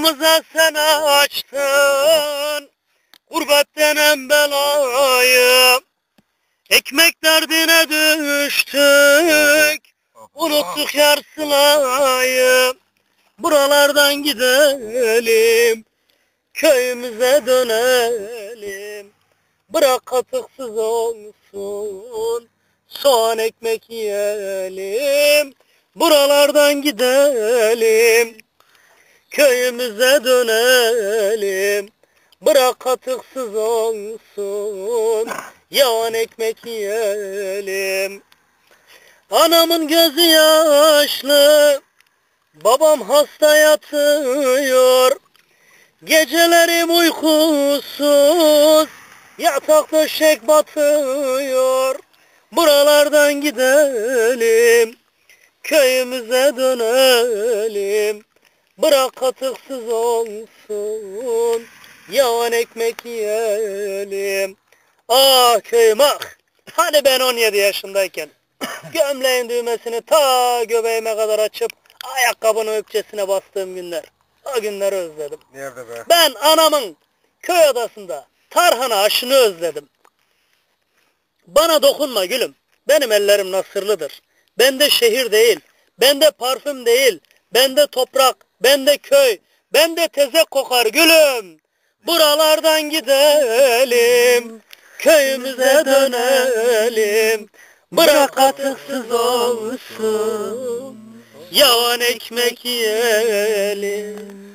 Kapımıza sen açtın Gurbet denen belayı Ekmek derdine düştük Unuttuk yar sılayı Buralardan gidelim Köyümüze dönelim. Bırak katıksız olsun Soğan ekmek yiyelim. Buralardan gidelim Köyümüze dönelim. Bırak katıksız olsun. Yağan ekmek yiyelim. Anamın gözü yaşlı. Babam hasta yatıyor. Gecelerim uykusuz. Yatak döşek batıyor. Buralardan gidelim. Köyümüze dönelim Bırak katıksız olsun Yağan ekmek yiyelim Ah köyüm ah Hani ben 17 yaşındayken Gömleğin düğmesini ta göbeğime kadar açıp Ayakkabının ökçesine bastığım günler O günleri özledim Nerede be? Ben anamın köy odasında tarhana aşını özledim. Bana dokunma gülüm. Benim ellerim nasırlıdır. Bende şehir değil. Bende parfüm değil. Bende toprak. Bende köy. Bende tezek kokar gülüm. Buralardan gidelim. Köyümüze dönelim. Bırak katıksız olsun. Yavan ekmek yiyelim.